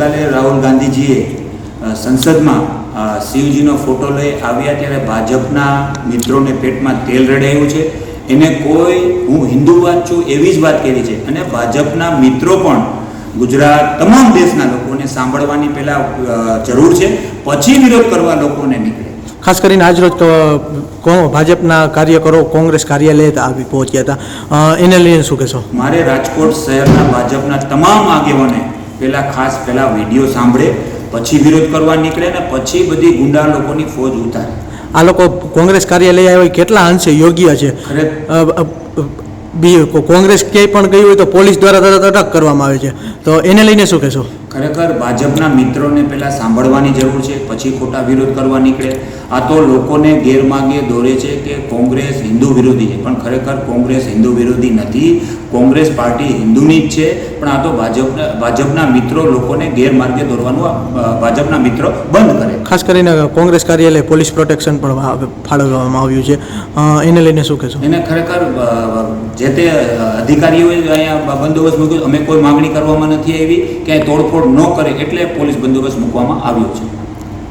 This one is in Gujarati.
ગઈકાલે રાહુલ ગાંધીજીએ સંસદમાં શિવજીનો ફોટો લઈ આવ્યા ત્યારે ભાજપના મિત્રોને પેટમાં તેલ રડાયું છે. એને કોઈ હું હિન્દુવાદ છું એવી જ વાત કરી છે. અને ભાજપના મિત્રો પણ ગુજરાત તમામ દેશના લોકોને સાંભળવાની પહેલાં જરૂર છે. પછી વિરોધ કરવા લોકોને નીકળે. ખાસ કરીને આજરોજ તો કો- ભાજપના કાર્યકરો કોંગ્રેસ કાર્યાલય આવી પહોંચ્યા હતા. એને લઈને શું કહેશો? મારે રાજકોટ શહેરના ભાજપના તમામ આગેવાને પહેલાં ખાસ પહેલાં વીડિયો સાંભળે પછી વિરોધ કરવા નીકળે ને પછી બધી ગુંડા લોકોની ફોજ ઉતારે. આ લોકો કોંગ્રેસ કાર્યાલય આવ્યા કેટલા અંશે યોગ્ય છે? કોંગ્રેસ ક્યાંય પણ ગઈ હોય તો પોલીસ દ્વારા તરત અટક કરવામાં આવે છે. તો એને લઈને શું કહેશો? ખરેખર ભાજપના મિત્રોને પહેલાં સાંભળવાની જરૂર છે પછી ખોટા વિરોધ કરવા નીકળે. આ તો લોકોને ગેરમાર્ગે દોરે છે કે કોંગ્રેસ હિન્દુ વિરોધી છે. પણ ખરેખર કોંગ્રેસ હિન્દુ વિરોધી નથી. કોંગ્રેસ પાર્ટી હિન્દુની જ છે પણ આ તો ભાજપના ભાજપના મિત્રો લોકોને ગેરમાર્ગે દોરવાનું ભાજપના મિત્રો બંધ કરે ખાસ કરીને કોંગ્રેસ કાર્યાલય પોલીસ પ્રોટેક્શન પણ ફાળવવામાં આવ્યું છે. એને લઈને શું કહેશો? એને ખરેખર જે તે અધિકારીઓએ અહીંયા બંદોબસ્ત મૂક્યો અમે કોઈ માગણી કરવામાં નથી આવી. કે તોડફોડ ન કરે એટલે પોલીસ બંદોબસ્ત મૂકવામાં આવ્યો છે.